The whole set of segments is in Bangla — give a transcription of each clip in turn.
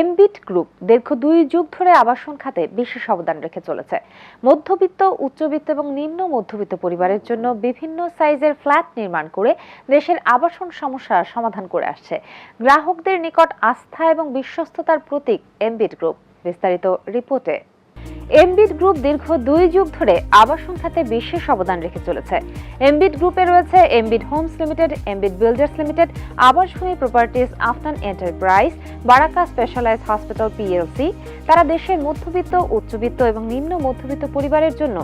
এমবিট গ্রুপ দীর্ঘ দুই যুগ ধরে আবাসন খাতে বিশেষ অবদান রেখে চলেছে। মধ্যবিত্ত, উচ্চবিত্ত এবং নিম্ন মধ্যবিত্ত পরিবারের জন্য বিভিন্ন সাইজের ফ্ল্যাট নির্মাণ করে দেশের আবাসন সমস্যা সমাধান করে আসছে। গ্রাহকদের নিকট আস্থা এবং বিশ্বস্ততার প্রতীক এমবিট গ্রুপ। বিস্তারিত রিপোর্টে এমবিট গ্রুপ দীর্ঘ দুই যুগ ধরে আবাসন খাতে বিশেষ অবদান রেখে চলেছে। এমবিট গ্রুপে রয়েছে Ambit homes limited Ambit builders limited, Abashbhumi properties আফটান enterprise, Baraka specialize hospital PLC. তারা দেশের মধ্যবিত্ত, উচ্চবিত্ত এবং নিম্ন মধ্যবিত্ত পরিবারের জন্য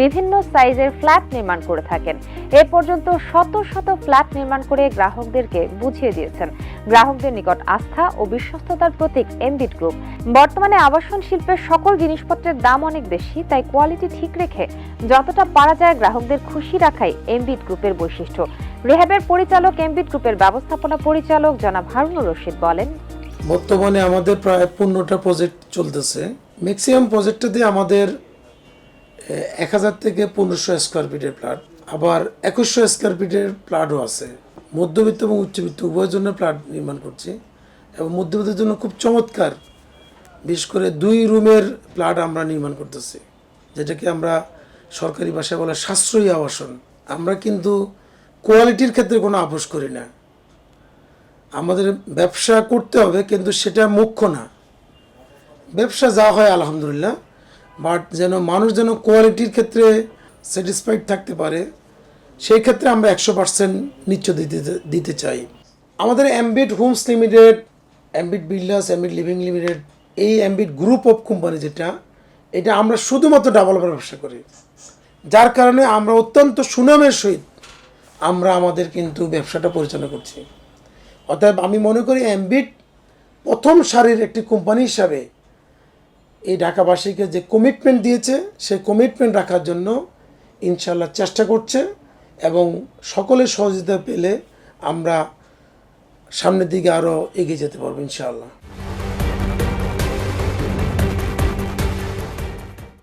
বিভিন্ন সাইজের ফ্ল্যাট নির্মাণ করে থাকেন। এ পর্যন্ত শত শত ফ্ল্যাট নির্মাণ করে গ্রাহকদেরকে বুঝিয়ে দিয়েছেন। গ্রাহকদের নিকট আস্থা ও বিশ্বস্ততার প্রতীক এমবিট গ্রুপ। বর্তমানে আবাসন শিল্পের সকল জিনিসপত্রের দাম অনেক বেশি, তাই কোয়ালিটি ঠিক রেখে যতটা পারা যায় গ্রাহকদের খুশি রাখাই এমবিট গ্রুপের বৈশিষ্ট্য। রেহাবের পরিচালক এমবিট গ্রুপের ব্যবস্থাপনা পরিচালক জনাব হারুনুর রশিদ বলেন, বর্তমানে আমাদের প্রায় পনেরোটা প্রজেক্ট চলতেছে। ম্যাক্সিমাম প্রজেক্টটাতে আমাদের এক হাজার থেকে পনেরোশো স্কোয়ার ফিটের প্লাট আবার একুশশো স্কোয়ার ফিটের প্লাটও আছে। মধ্যবিত্ত এবং উচ্চবিত্ত, উভয়ের জন্য প্লাট নির্মাণ করছি। এবং মধ্যবিত্তের জন্য খুব চমৎকার বিশেষ করে দুই রুমের প্লাট আমরা নির্মাণ করতেছি, যেটাকে আমরা সরকারি ভাষায় বলে সাশ্রয়ী আবাসন। আমরা কিন্তু কোয়ালিটির ক্ষেত্রে কোনো আপোষ করি না। আমাদের ব্যবসা করতে হবে, কিন্তু সেটা মুখ্য না। ব্যবসা যা হয়, আলহামদুলিল্লাহ, বাট যেন মানুষ যেন কোয়ালিটির ক্ষেত্রে স্যাটিসফাইড থাকতে পারে, সেই ক্ষেত্রে আমরা একশো পার্সেন্ট নিশ্চ দিতে দিতে চাই। আমাদের Ambit Homes Limited Ambit Builders Ambit Living Limited এই অ্যাম্বিট গ্রুপ অফ কোম্পানি যেটা, এটা আমরা শুধুমাত্র ডেভেলপার ব্যবসা করি। যার কারণে আমরা অত্যন্ত সুনামের সহিত আমরা আমাদের কিন্তু ব্যবসাটা পরিচালনা করছি। অতএব আমি মনে করি অ্যাম্বিট প্রথম সারির একটি কোম্পানি হিসাবে এই ঢাকাবাসীকে যে কমিটমেন্ট দিয়েছে, সেই কমিটমেন্ট রাখার জন্য ইনশাল্লাহ চেষ্টা করছে এবং সকলের সহযোগিতা পেলে আমরা সামনের দিকে আরও এগিয়ে যেতে পারব ইনশাআল্লাহ।